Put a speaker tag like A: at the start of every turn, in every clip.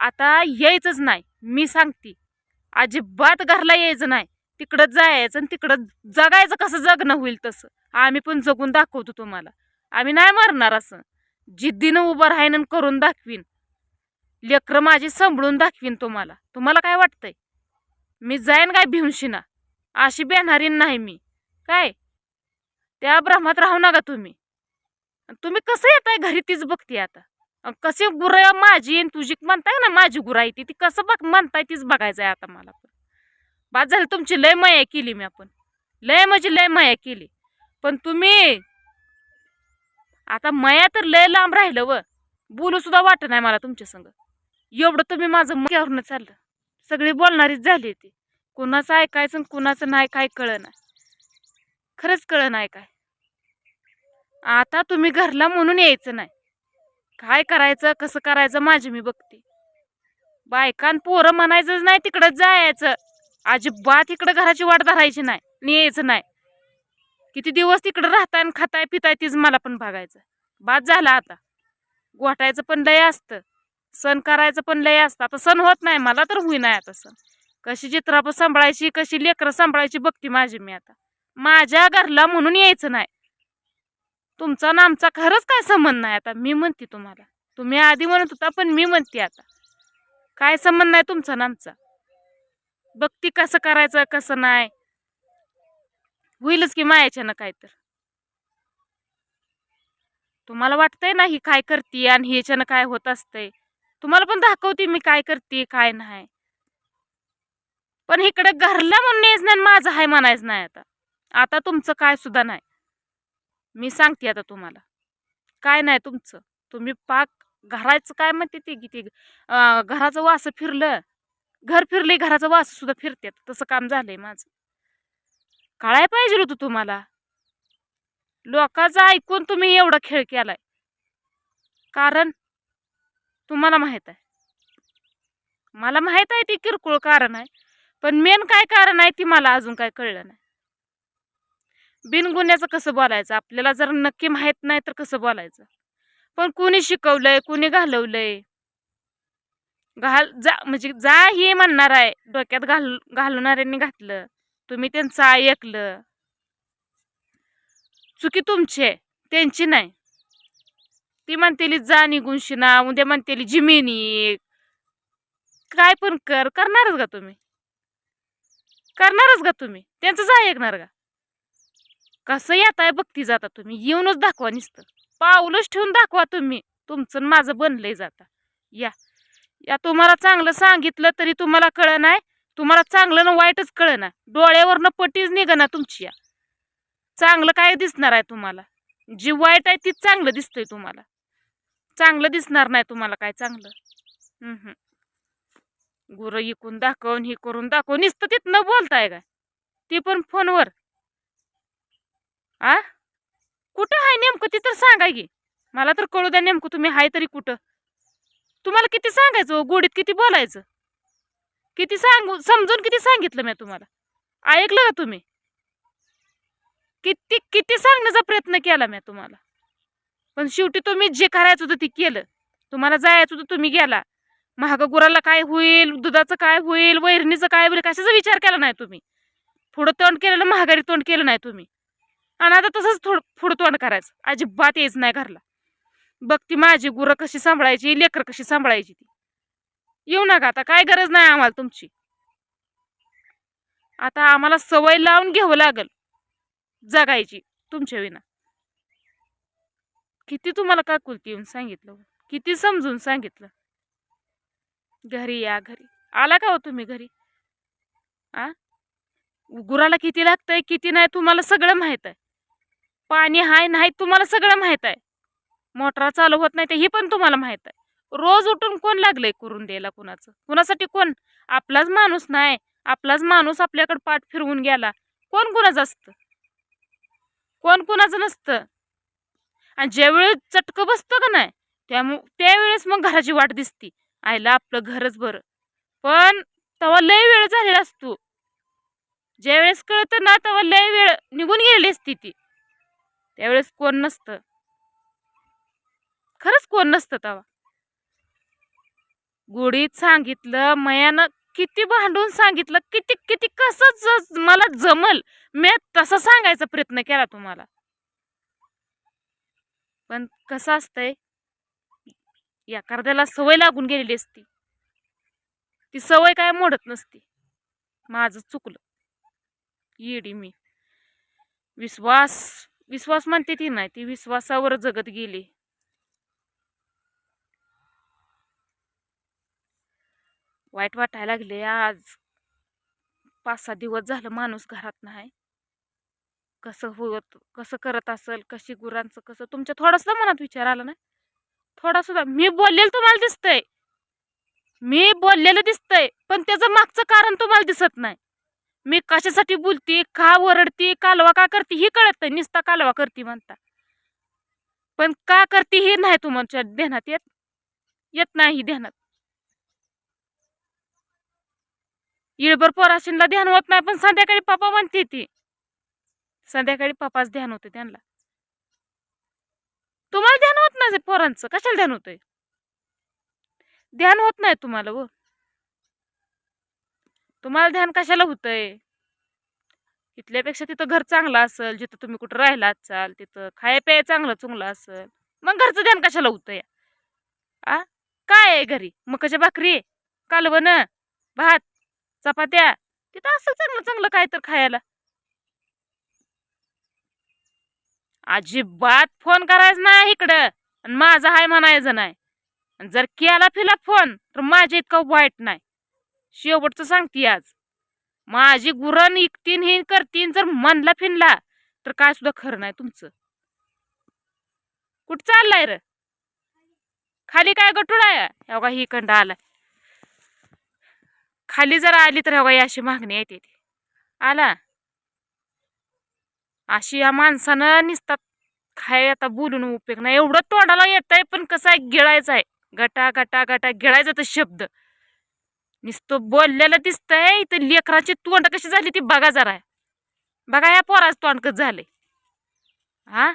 A: आता यायचंच नाही. मी सांगते. अजिबात घरला यायचं नाही. तिकडं जायचं आणि तिकडं जगायचं कसं जगणं होईल तसं. आम्ही पण जगून दाखवतो तुम्हाला. आम्ही नाही मरणार असं. जिद्दीनं उभं राहीन आणि करून दाखवीन. लेकरं माझी सांभाळून दाखवीन तुम्हाला. तुम्हाला काय वाटतंय? मी जाईन काय भिवशिना? अशी बेणारी नाही मी. काय? त्या भ्रमात राहू नका तुम्ही. तुम्ही कसं येताय घरी तीच बघते आता. कसे गुर माझी आणि तुझी म्हणताय ना माझी गुराई ती ती कसं बघ म्हणताय तीच बघायचं आहे आता मला पण. बाद झालं तुमची लय माया केली मी आपण. लय म्हणजे लय माया केली. पण तुम्ही आता माया तर लय लांब राहिलं व. बोलू सुद्धा वाटत नाही मला तुमच्या संग. एवढं तुम्ही माझं मक्यावरनं चाललं. सगळी बोलणारीच झाली ती कुणाचं ऐकायचं आणि कुणाचं नाही काय कळ नाही खरंच कळ नाही काय. आता तुम्ही घरला म्हणून यायचं नाही. काय करायचं कसं करायचं माझी मी बघते. बायकान पोरं म्हणायचंच नाही तिकडं जायचं. अजिबात इकडं घराची वाट धरायची नाही आणि यायचं नाही. किती दिवस तिकडं राहताय आणि खाताय पिताय तीच मला पण बघायचं. बाद झाला आता. गोठायचं पण लय असतं. सण करायचं पण लय असतं. आता सण होत नाही मला तर होई नाही आता सण. कशी चित्राप सांभाळायची कशी लेकरं सांभाळायची बघते माझी मी आता. माझ्या घरला म्हणून यायचं नाही. तुमचा ना आमचा खरंच काय संबंध नाही आता? मी म्हणते तुम्हाला. तुम्ही आधी म्हणत होता पण मी म्हणते आता. काय संबंध नाही तुमचा ना आमचा? बघती कसं करायचं कसं नाही. होईलच की मायाच्यानं काय तर तुम्हाला वाटतंय ना ही काय करते आणि ह्याच्यानं काय होत असतंय? तुम्हाला पण दाखवते मी काय करते काय नाही. पण इकडे घरला म्हणून यायचं नाही माझं हाय म्हणायचं नाही आता. आता तुमचं काय सुद्धा नाही. मी सांगते आता तुम्हाला. काय नाही तुमचं. तुम्ही पाक घराचं काय म्हणते ते किती घराचं वास फिरलं. घर फिरले घराचं वास सुद्धा फिरतात तसं काम झालंय माझं. काळाय पाहिजे होतं तुम्हाला. लोकांचं ऐकून तुम्ही एवढा खेळ केलाय. कारण तुम्हाला माहीत आहे. मला माहीत आहे ती किरकोळ कारण आहे. पण मेन काय कारण आहे ती मला अजून काय कळलं नाही. बिनगुण्याचं कसं बोलायचं? आपल्याला जर नक्की माहीत नाही तर कसं बोलायचं? पण कुणी शिकवलंय कुणी घालवलंय? घाल जा म्हणजे जा हे म्हणणार आहे डोक्यात घाल घालवणाऱ्यांनी घातलं तुम्ही त्यांचं ऐकलं. चुकी तुमची आहे त्यांची नाही. ती म्हणतेली जा निघून शिना उद्या म्हणतेली जिमिनी काय पण कर करणारच का तुम्ही? करणारच का तुम्ही? त्यांचं जा ऐकणार का? कसं येताय बघती जाता तुम्ही. येऊनच दाखवा नुसतं. पाऊलच ठेवून दाखवा तुम्ही. तुमचं माझं बनलंय जाता या. या तुम्हाला चांगलं सांगितलं तरी तुम्हाला कळ नाही तुम्हाला चांगलं ना वाईटच कळ ना डोळ्यावरनं पटीच निघना तुमची या. चांगलं काय दिसणार आहे तुम्हाला? जी वाईट आहे तीच चांगलं दिसतंय तुम्हाला. चांगलं दिसणार नाही तुम्हाला काय चांगलं. गुरं इकून दाखवून हे करून दाखवून निसतं तिथनं बोलताय का ती पण फोनवर. आ? कुठं आहे नेमकं ती तर सांगा की. मला तर कळू द्या नेमकं तुम्ही आहे तरी कुठं. तुम्हाला किती सांगायचं हो? गोडीत किती बोलायचं? किती सांगू समजून किती सांगितलं मी तुम्हाला? ऐकलं का तुम्ही? किती किती सांगण्याचा प्रयत्न केला मी तुम्हाला? पण शेवटी तुम्ही जे करायचं होतं ते केलं. तुम्हाला जायचं होतं तुम्ही गेला. महाग गुराला काय होईल? दुधाचं काय होईल? वैरणीचं काय होईल? कशाचा विचार केला नाही तुम्ही? पुढं तोंड केलेलं महागारी तोंड केलं नाही तुम्ही? आणि आता तसंच थोडं फुडतोंड करायचं. अजिबात यायच नाही घरला. बघ ती माझी गुरं कशी सांभाळायची लेकरं कशी सांभाळायची ती. येऊ नका आता काय गरज नाही आम्हाला तुमची. आता आम्हाला सवय लावून घ्यावं लागल. जगायची तुमच्या विना. किती तुम्हाला का कुलती येऊन सांगितलं किती समजून सांगितलं. घरी या घरी. आला का हो तुम्ही घरी? आ? गुराला किती लागतंय किती नाही तुम्हाला सगळं माहीत आहे. पाणी हाय नाही तुम्हाला सगळं माहीत आहे. मोटरा चालू होत नाही ते ही पण तुम्हाला माहीत आहे. रोज उठून कोण लागलंय करून द्यायला कुणाचं? कुणासाठी कोण? आपलाच माणूस नाही. आपलाच माणूस आपल्याकडे पाठ फिरवून गेला. कोण कुणाचं असतं? कोण कुणाचं नसतं? आणि ज्यावेळेस चटकं बसतं का नाही त्यामु त्यावेळेस मग घराची वाट दिसती. आईला आपलं घरच बरं. पण तेव्हा लय वेळ झालेला असतो. ज्यावेळेस कळतं ना तेव्हा लय वेळ निघून गेलेली असती ती. त्यावेळेस कोण नसतं. खरंच कोण नसतं तवा गुढीत सांगितलं मयानं किती भांडून सांगितलं किती किती कसं ज- मला जमल मी तसा सांगायचा प्रयत्न केला तुम्हाला. पण कसं असतंय एखाद्याला सवय लागून गेलेली असती. ती सवय काय मोडत नसती. माझं चुकलं. येडी मी. विश्वास विश्वास म्हणते ती नाही ती विश्वासावर जगत गेली. वाईट वाटायला लागले आज पाच सहा दिवस झालं माणूस घरात नाही. कसं होत कसं करत असेल कशी गुरांचं कसं? तुमच्या थोडंसं मनात विचार आला ना? थोडा सुद्धा मी बोललेलं तुम्हाला दिसतंय. मी बोललेलं दिसतंय पण त्याचं मागचं कारण तुम्हाला दिसत नाही. मी कशासाठी बोलती? का ओरडते? कालवा का करते? ही कळत नाही. कालवा करते म्हणता. पण का करते हे नाही तुमच्या ध्यानात येत? येत नाही ध्यानात. इळभर पोराशींना ध्यान होत नाही पण संध्याकाळी पप्पा म्हणते ती. संध्याकाळी पापाच ध्यान होते त्यांना. तुम्हाला ध्यान होत नाही पोरांचं? कशाला ध्यान होतंय? ध्यान होत नाही तुम्हाला व तुम्हाला ध्यान कशाला होतंय? इथल्यापेक्षा तिथं घर चांगलं असेल जिथं तुम्ही कुठं राहिला असाल तिथं खाय प्याय चांगलं चुंगलं असेल मग घरचं ध्यान कशाला होतंय? आ? काय आहे घरी? मकाच्या भाकरी कालवण भात चपात्या तिथं असं चांगलं चांगलं काय तर खायला? अजिबात फोन करायचं नाही इकडं आणि माझा हाय म्हणायचं नाही. आणि जर केला फिला फोन तर माझ्या इतका वाईट नाही. शेवटचं सांगते आज. माझी गुरण इकतीन ही करतीन जर मनला फिनला तर काय सुद्धा खरं नाही तुमचं. कुठं चाललाय र? खाली काय गटुळाय आहे ही कंड आलाय. खाली जर आली तर हे ही अशी मागणी येते ती. आला. अशी या माणसानं निसतात खाय आता बोलून उपयोग नाही. एवढं तोंडाला येत आहे पण कसं आहे गिळायचं आहे. गटा गटा गटा गिळायचा तर शब्द. नुसतं बोललेलं दिसतंय इथं लेकराची तोंड कशी झाली ती बघा जरा. बघा या पोराचं तोंड कसं झालंय. हा?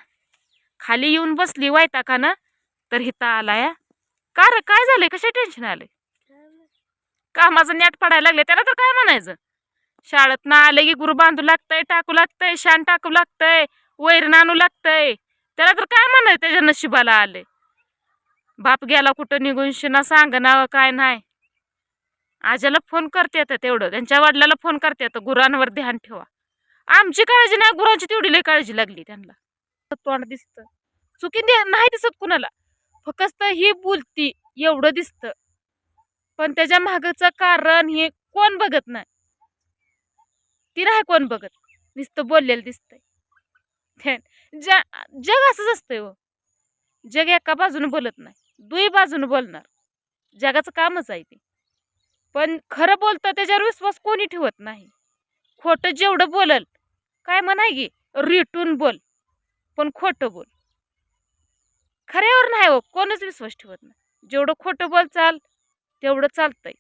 A: खाली येऊन बसली वायताकानं तर हिता आलाय का रे? काय झालंय? कशा टेन्शन आलंय? कामाचं नेट पडायला लागले त्याला तर काय म्हणायचं? शाळेत ना आलं की गुरु बांधू लागतंय टाकू लागतंय शान टाकू लागतंय वैरण आणू लागतंय. त्याला तर काय म्हणायचं? त्याच्या नशिबाला आले बाप गेला कुठं निघून? शिना सांग ना काय नाही. आज्याला फोन करते आता तेवढं. त्यांच्या वडिलाला फोन करते आता गुरांवर ध्यान ठेवा. आमची काळजी नाही गुरांची तेवढी लई काळजी लागली त्यांना. तोंड दिसतं. चुकी दे- नाही दिसत कुणाला. फक्त ही बोलती एवढं दिसतं. पण त्याच्या मागचं कारण हे कोण बघत नाही. ती नाही कोण बघत. नुसतं बोललेलं दिसतंय. ते- ज जग असंच असतंय हो. जग एका बाजूने बोलत नाही. दुई बाजूने बोलणार. जगाचं कामच आहे ते. पण खरं बोलतं त्याच्यावर विश्वास कोणी ठेवत नाही. खोटं जेवढं बोलल काय म्हणाय की रिटून बोल पण खोटं बोल. खऱ्यावर नाही हो कोणच विश्वास ठेवत नाही. जेवढं खोटं बोल चाल तेवढं चालतंय.